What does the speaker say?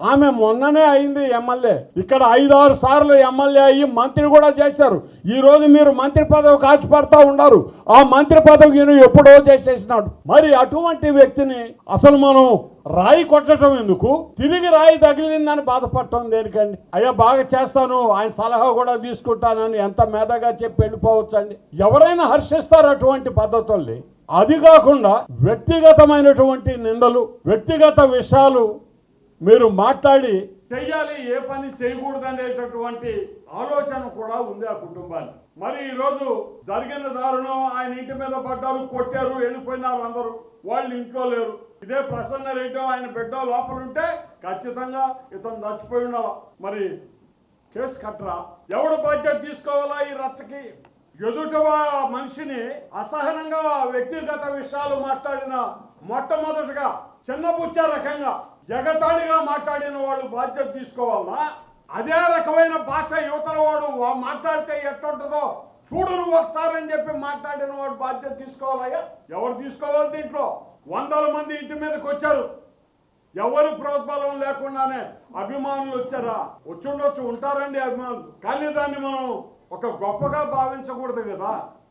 ఆమె మొన్ననే అయింది ఎమ్మెల్యే. ఇక్కడ ఐదారు సార్లు ఎమ్మెల్యే అయ్యి మంత్రి కూడా చేశారు. ఈ రోజు మీరు మంత్రి పదవి కాచిపడతా ఉన్నారు. ఆ మంత్రి పదవి ఈయన ఎప్పుడో చేసేసినాడు. మరి అటువంటి వ్యక్తిని అసలు మనం రాయి కొట్టడం ఎందుకు? తిరిగి రాయి తగిలిందని బాధపడటం దేనికండి? అయ్యా బాగా చేస్తాను. ఆయన సలహా కూడా తీసుకుంటానని ఎంత మేధగా చెప్పి వెళ్ళిపోవచ్చండి? ఎవరైనా హర్షిస్తారు అటువంటి పద్ధతుల్ని. అది కాకుండా వ్యక్తిగతమైనటువంటి నిందలు వ్యక్తిగత విషయాలు మీరు మాట్లాడి చెయ్యాలి ఏ పని చేయకూడదు అనేటటువంటి ఆలోచన కూడా ఉంది ఆ కుటుంబాన్ని మరి ఈరోజు జరిగిన దారుణం ఆయన ఇంటి మీద పడ్డారు కొట్టారు వెళ్ళిపోయినారు అందరూ. వాళ్ళు ఇంట్లో లేరు. ఇదే ప్రసన్న రెడ్డి ఆయన బిడ్డ లోపల ఉంటే ఖచ్చితంగా ఇతను చచ్చిపోయి ఉండాల? మరి కేసు కట్టరా? ఎవడు బాధ్యత తీసుకోవాలా ఈ రచ్చకి? ఎదుట మనిషిని అసహనంగా వ్యక్తిగత విషయాలు మాట్లాడిన మొట్టమొదటిగా చిన్నబుచ్చ రకంగా జగతాళిగా మాట్లాడిన వాళ్ళు బాధ్యత తీసుకోవాలా? అదే రకమైన భాష యువతల వాడు మాట్లాడితే ఎట్టుంటుందో చూడు నువ్వు ఒకసారి అని చెప్పి మాట్లాడిన వాడు బాధ్యత తీసుకోవాలయ్యా. ఎవరు తీసుకోవాలి దీంట్లో? వందల మంది ఇంటి మీదకి వచ్చారు. ఎవరు ప్రోద్బలం లేకుండానే అభిమానులు వచ్చారా? వచ్చుండొచ్చు ఉంటారండి అభిమానులు. కానీ దాన్ని మనం ఒక గొప్పగా భావించకూడదు కదా.